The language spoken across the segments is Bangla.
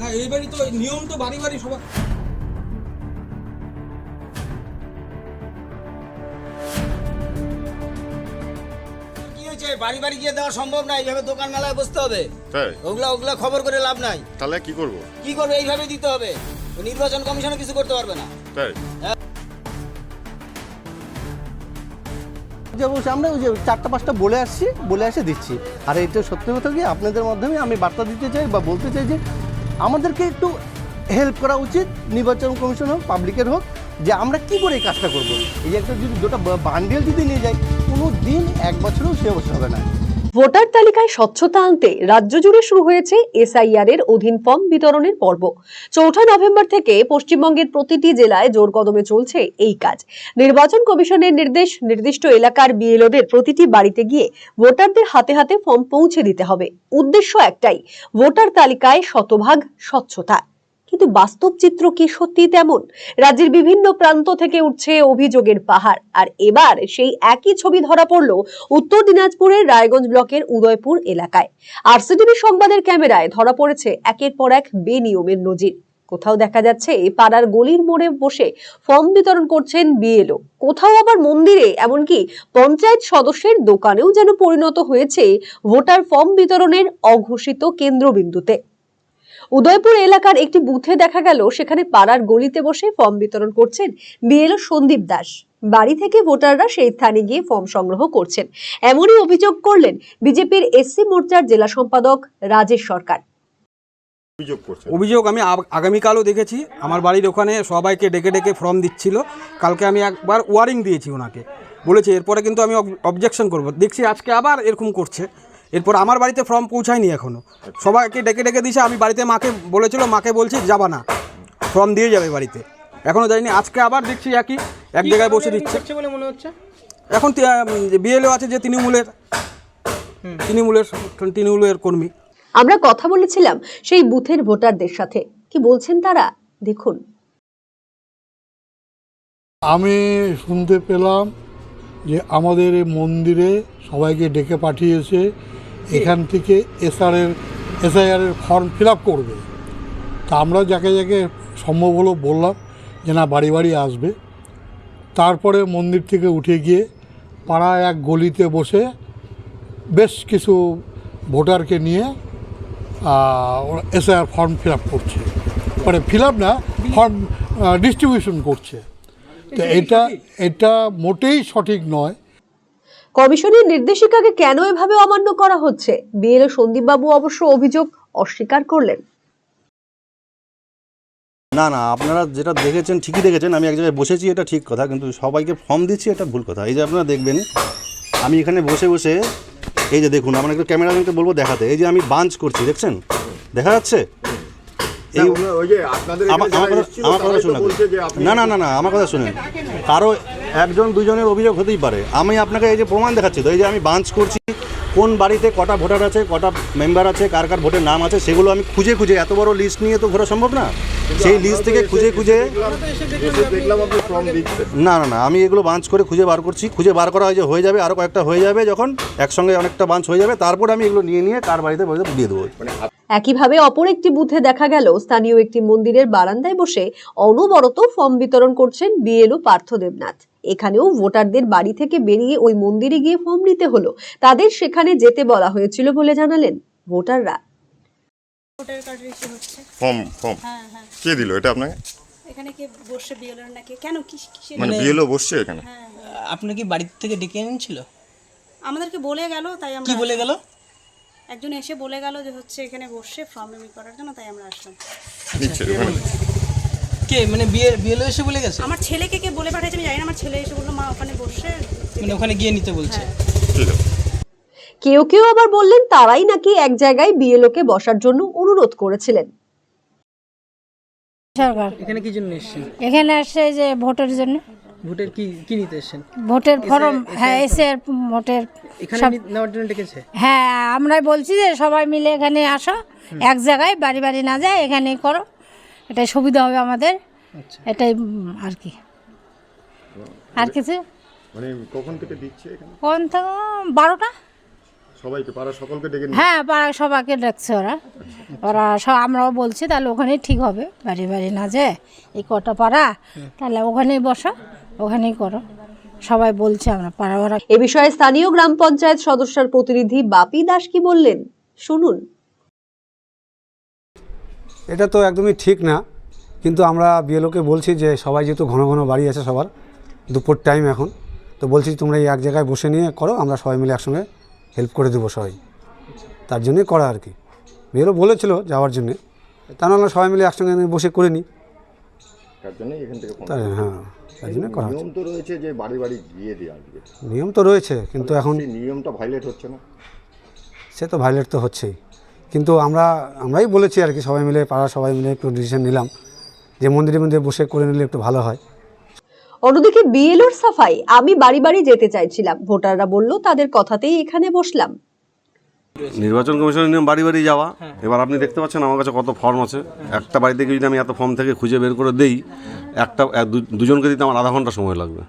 না এইবারই তো নিয়ম তো বাড়ি বাড়ি সবার। কি হয়েছে? বাড়ি বাড়ি গিয়ে দেওয়া সম্ভব না এইভাবে দোকান মেলায় বসতে হবে। ওগুলা ওগুলা খবর করে লাভ নাই। তাহলে কি করব? কি করবে? এইভাবে দিতে হবে। নির্বাচন কমিশনে কিছু করতে পারবে না। তাই? যে বলছি আমরা ওই যে চারটা পাঁচটা বলে আসছি বলে আসে দিচ্ছি। আর এটা সত্যি কথা কি? আপনাদের মাধ্যমে আমি বার্তা দিতে চাই বা বলতে চাই যে আমাদেরকে একটু হেল্প করা উচিত, নির্বাচন কমিশন হোক পাবলিকের হোক, যে আমরা কি করে এই কাজটা করব? এই একটা যদি, দুটো বান্ডেল যদি নিয়ে যাই, কোনো দিন এক বছরেও সে বছর হবে না। ভোটার তালিকায় স্বচ্ছতা আনতে রাজ্য জুড়ে শুরু হয়েছে এসআইআর এর অধীন ফর্ম বিতরণের পর্ব। চৌঠা নভেম্বর থেকে পশ্চিমবঙ্গের প্রতিটি জেলায় জোর কদমে চলছে এই কাজ। নির্বাচন কমিশনের নির্দেশ, নির্দিষ্ট এলাকার বিএলওদের প্রতিটি বাড়িতে গিয়ে ভোটারদের হাতে হাতে ফর্ম পৌঁছে দিতে হবে। উদ্দেশ্য একটাই, ভোটার তালিকায় শতভাগ স্বচ্ছতা। কিন্তু বাস্তব চিত্র কি সত্যি তেমন? রাজ্যের বিভিন্ন প্রান্ত থেকে উঠছে অভিযোগের পাহাড়। আর এবার সেই একই ছবি ধরা পড়ল উত্তর দিনাজপুরের রায়গঞ্জ ব্লকের উদয়পুর এলাকায়। আর সিটিভি সংবাদের ক্যামেরায় ধরা পড়েছে একের পর এক বেনিয়মের নজির। কোথাও দেখা যাচ্ছে পাড়ার গলির মোড়ে বসে ফর্ম বিতরণ করছেন বিএলও। কোথাও আবার মন্দিরে, এমনকি পঞ্চায়েত সদস্যের দোকানেও যেন পরিণত হয়েছে ভোটার ফর্ম বিতরণের অঘোষিত কেন্দ্রবিন্দুতে। উদয়পুর এলাকার একটি বুথে দেখা গেল সেখানে পাড়ার গলিতে বসে ফর্ম বিতরণ করছেন বিএলও সন্দীপ দাস। বাড়ি থেকে ভোটাররা সেই স্থানে গিয়ে ফর্ম সংগ্রহ করছেন। এমনই অভিযোগ করলেন বিজেপির এসসি মোর্চার জেলা সম্পাদক রাজেশ সরকার। অভিযোগ করছে অভিযোগ আমি আগামীকালও দেখেছি। আমার বাড়ির ওখানে সবাইকে ডেকে ডেকে ফর্ম দিচ্ছিল। কালকে আমি একবার ওয়ারিং দিয়েছি ওনাকে। বলেছি এরপরে কিন্তু আমি অবজেকশন করব। দেখছি আজকে আবার এরকম করছে। এরপর আমার বাড়িতে ফর্ম পৌঁছায়নি এখনও। সবাইকে ডেকে ডেকে দিয়েছে আমি বাড়িতে মাকে বলেছিল মাকে বলছি যাবা না। ফর্ম দিয়ে যাবে বাড়িতে। এখনও যাইনি আজকে আবার দেখছি একই এক জায়গায় বসে দিচ্ছে। বলে মনে হচ্ছে? এখন বিএলও আছে যে তৃণমূলের। তৃণমূলের তৃণমূলের কর্মী। আমরা কথা বলেছিলাম সেই বুথের ভোটারদের সাথে। কি বলছেন তারা? দেখুন। আমি শুনতে পেলাম যে আমাদের এই মন্দিরে সবাইকে ডেকে পাঠিয়েছে, এখান থেকে এসআরের, এসআইআরের ফর্ম ফিল আপ করবে। তা আমরা যাকে যাকে সম্ভব হলো বললাম যে না, বাড়ি বাড়ি আসবে। তারপরে মন্দির থেকে উঠে গিয়ে পাড়ায় এক গলিতে বসে বেশ কিছু ভোটারকে নিয়ে এসআইআর ফর্ম ফিল আপ করছে। মানে ফিল আপ না ফর্ম ডিস্ট্রিবিউশন করছে। তো এটা এটা মোটেই সঠিক নয়। কমিশনের নির্দেশিকাকে কেন এভাবে অমান্য করা হচ্ছে? বিএলও সন্দীপ বাবু অবশ্য অভিযোগ অস্বীকার করলেন। না না আপনারা যেটা দেখেছেন ঠিকই দেখেছেন আমি এক জায়গায় বসেছি এটা ঠিক কথা কিন্তু সবাইকে ফর্ম দিচ্ছি এটা ভুল কথা। এই যে আপনারা দেখবেন আমি এখানে বসে বসে এই যে দেখুন আপনাকে ক্যামেরাম্যানকে বলব দেখাতে এই যে আমি বাঞ্চ করছি দেখছেন? দেখা যাচ্ছে? এই আমার কথা শুনুন। না না না না আমার কথা শুনেন। কারও একজন দুজনের অভিযোগ হতেই পারে। আমি আপনাকে এই যে প্রমাণ দেখাচ্ছি তো এই যে আমি বাঞ্চ করছি কোন বাড়িতে কটা ভোটার আছে কটা মেম্বার আছে কার কার ভোটের নাম আছে সেগুলো আমি খুঁজে খুঁজে এত বড় লিস্ট নিয়ে তো ঘোরা সম্ভব না? সেই লিস্ট থেকে খুঁজে খুঁজে না না না আমি এগুলো বাঞ্চ করে খুঁজে বার করছি। খুঁজে বার করা হয় যে হয়ে যাবে আরও কয়েকটা হয়ে যাবে যখন একসঙ্গে অনেকটা বাঞ্চ হয়ে যাবে তারপর আমি এগুলো নিয়ে নিয়ে কার বাড়িতে বাড়িতে দিয়ে দেবো। একইভাবে অপর একটি বুথে দেখা গেল স্থানীয় একটি মন্দিরের বারান্দায় বসে অনবরত ফর্ম বিতরণ করছেন বিএলও পার্থ দেবনাথ। এখানেও ভোটারদের বাড়ি থেকে বেরিয়ে ওই মন্দিরে গিয়ে ফর্ম নিতে হলো। তাদের সেখানে যেতে বলা হয়েছিল বলে জানালেন ভোটাররা। ভোটার কার্ড রিসিভ হচ্ছে। Form form. হ্যাঁ হ্যাঁ। কে দিল এটা আপনাকে? এখানে কে বসে বিএলআর নাকি? কেন কি মানে বিএলও বসছে এখানে? হ্যাঁ আপনি কি বাড়ি থেকে ডেকে এনেছিল? আমাদেরকে বলে গেল তাই আমরা কি বলে গেল? একজন এসে বলে গেল যে হচ্ছে এখানে বসে ফর্ম রিমিট করার জন্য তাই আমরা আসলাম। কে মানে বিয়ে বিয়েলো এসে বলে গেছে? আমার ছেলেকে কে বলে পাঠিয়েছে আমি জানি না আমার ছেলে এসে বলল মা ওখানে বসে মানে ওখানে গিয়ে নিতে বলছে। কেউ কেউ আবার বললেন তারাই নাকি এক জায়গায় বিএলও কে বসার জন্য অনুরোধ করেছিলেন। সরকার। এখানে কি জন্য এসেছেন? এখানে আসছে যে ভোটের জন্য। ভোটের কি কি নিতে এসেছেন? ভোটের ফর্ম হ্যাঁ এসে ভোটের এখানে সব- নেওয়ার জন্য ডেকেছে? হ্যাঁ আমরাই বলছি যে সবাই মিলে এখানে আসো। এক জায়গায় বাড়ি বাড়ি না যায় এখানেই করো। এটাই সুবিধা হবে আমাদের। আচ্ছা। এটাই আর কি। আর কিছু? মানে কখন থেকে দিচ্ছে এখানে? কোন থেকে? বারোটা? সবাইকে পাড়া সকলকে ডেকে হ্যাঁ পাড়ায় সবাইকে ডাকছে ওরা। ওরা সব আমরাও বলছি তাহলে ওখানেই ঠিক হবে। বাড়ি বাড়ি না যে এই কটা পাড়া তাহলে ওখানেই বসো। ওখানেই করো। সবাই বলছে আমরা পাড়া ওরা এ বিষয়ে স্থানীয় গ্রাম পঞ্চায়েত সদস্যের প্রতিনিধি বাপি দাস কি বললেন? শুনুন। এটা তো একদমই ঠিক না কিন্তু আমরা বিএলওকে বলছি যে সবাই যেহেতু ঘন ঘন বাড়ি আছে সবার দুপুর টাইম এখন তো বলছি তোমরা এই এক জায়গায় বসে নিয়ে করো আমরা সবাই মিলে একসঙ্গে হেল্প করে দেবো সবাই। তার জন্যই করা আর কি। বিএলও বলেছিল যাওয়ার জন্যে। তা নাহলে সবাই মিলে একসঙ্গে বসে করে নিই তার জন্য এখান থেকে ফোন তাই হ্যাঁ তার জন্য করা নিয়ম তো রয়েছে যে বাড়ি বাড়ি গিয়ে দেওয়া আজকে। নিয়ম তো রয়েছে কিন্তু এখন সেই নিয়মটা ভাইলেট হচ্ছে না? সে তো ভাইলেট তো হচ্ছেই। কিন্তু আমরা আমরাই বলেছি আর কি সবাই মিলে পাড়ার সবাই মিলে একটু ডিসিশন নিলাম যে মন্দিরে মন্দিরে বসে করে নিলে একটু ভালো হয়। অন্যদিকে বিএলওর সাফাই আমি বাড়ি বাড়ি যেতে চাইছিলাম। ভোটাররা বলল তাদের কথাতেই এখানে বসলাম। নির্বাচন কমিশনের নিয়ম বাড়ি বাড়ি যাওয়া। এবার আপনি দেখতে পাচ্ছেন আমার কাছে কত ফর্ম আছে। একটা বাড়ি থেকে যদি আমি এত ফর্ম থেকে খুঁজে বের করে দেই একটা এক- দু- দুজনকে দিতে আমার আধা ঘণ্টা সময় লাগবে।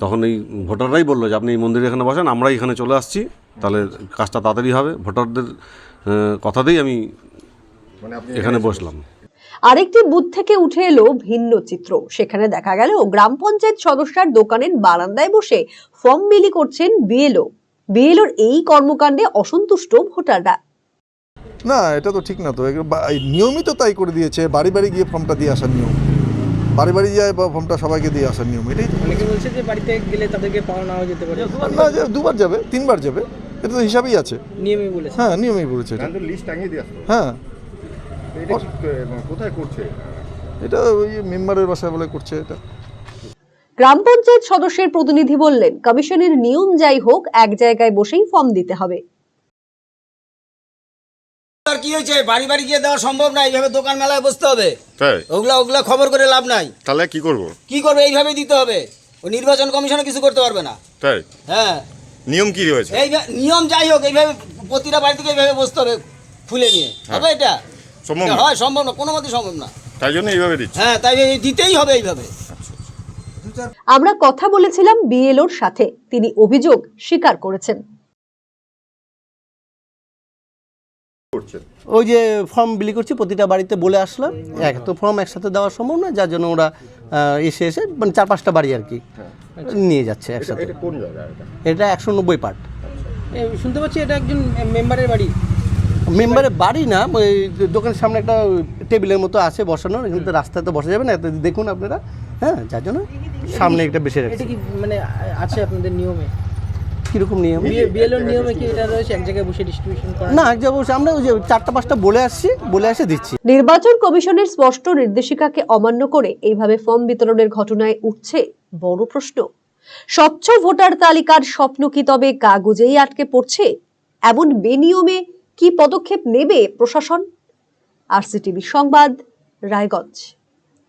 তখন এই ভোটাররাই বলল যে আপনি এই মন্দিরে এখানে বসেন আমরাই এখানে চলে আসছি। তাহলে কাজটা তাড়াতাড়ি হবে। ভোটারদের কথাতেই আমি মানে এখানে বসলাম। আরেকটি বুথ থেকে উঠে এলো ভিন্ন চিত্র। সেখানে দেখা গেল গ্রাম পঞ্চায়েত সদস্যার দোকানের বারান্দায় বসে ফর্ম বিলি করছেন বিএলও। বিএলওর এই কর্মকাণ্ডে অসন্তুষ্ট ভোটাররা। না এটা তো ঠিক না তো। নিয়মই তাই করে দিয়েছে বাড়ি বাড়ি গিয়ে ফর্মটা দিয়ে আসার নিয়ম। বাড়ি বাড়ি যায় বা ফর্মটা সবাইকে দিয়ে আসার নিয়ম এটাই তো। অনেকে বলছে যে বাড়িতে গেলে তাদেরকে পাওয়া নাও যেতে পারে। না যে দুবার যাবে তিনবার যাবে এটা তো হিসাবেই আছে। নিয়মে বলেছে। হ্যাঁ নিয়মেই বলেছে এটা। লিস্ট টাঙিয়ে দিয়ে আসতো হ্যাঁ। এটা কোথায় করছে? এটা ওই মেম্বারের বাসায় বলে করছে এটা। গ্রাম পঞ্চায়েত সদস্যের প্রতিনিধি বললেন কমিশনের নিয়ম যাই হোক এক জায়গায় বসেই ফর্ম দিতে হবে। আর কি হয়েছে? বাড়ি বাড়ি গিয়ে দেওয়া সম্ভব না এইভাবে দোকান মেলায় বসতে হবে। তাই? ওগুলা ওগুলা খবর করে লাভ নাই। তাহলে কি করব? কি করবে? এইভাবে দিতে হবে। ও নির্বাচন কমিশনে কিছু করতে পারবে না। তাই? হ্যাঁ। নিয়ম কি রয়েছে? এই নিয়ম যাই হোক এইভাবে প্রতিটা বাড়ি থেকে এইভাবে বসতে হবে খুলে নিয়ে। হবে এটা? সম্ভব হয় সম্ভব না কোনো মতে সম্ভব না। তাই জন্য এইভাবে দিচ্ছে। হ্যাঁ তাই দিতেই হবে এইভাবে। আমরা কথা বলেছিলাম বিএলওর সাথে। তিনি অভিযোগ স্বীকার করেছেন। ওই যে ফর্ম বিলি করছি প্রতিটা বাড়িতে বলে আসলাম। এক তো ফর্ম একসাথে দেওয়া সম্ভব নয় যার জন্য ওরা এসে এসে মানে চার পাঁচটা বাড়ি আর কি নিয়ে যাচ্ছে একসাথে। এটা একশো নব্বই পার্ট। শুনতে পাচ্ছি এটা একজন মেম্বারের বাড়ি। মেম্বারের বাড়ি না ওই দোকানের সামনে একটা টেবিলের মতো আছে বসানো এখানে তো রাস্তায় তো বসা যাবে না এত দেখুন আপনারা। হ্যাঁ যার জন্য সামনে একটা বেশি রাখছি কি মানে আছে আপনাদের নিয়মে? কীরকম নিয়ম? বিএলওর নিয়মে কি এটা রয়েছে? এক জায়গায় বসে ডিস্ট্রিবিউশন করা? না এক জায়গায় বসে আমরা ওই যে চারটা পাঁচটা বলে আসছি বলে আসে দিচ্ছি। নির্বাচন কমিশনের স্পষ্ট নির্দেশিকাকে অমান্য করে এইভাবে ফর্ম বিতরণের ঘটনায় উঠছে বড় প্রশ্ন। স্বচ্ছ ভোটার তালিকার স্বপ্ন কি তবে কাগজেই আটকে পড়ছে? এমন বেনিয়মে কি পদক্ষেপ নেবে প্রশাসন? আরসিটিভি সংবাদ রায়গঞ্জ।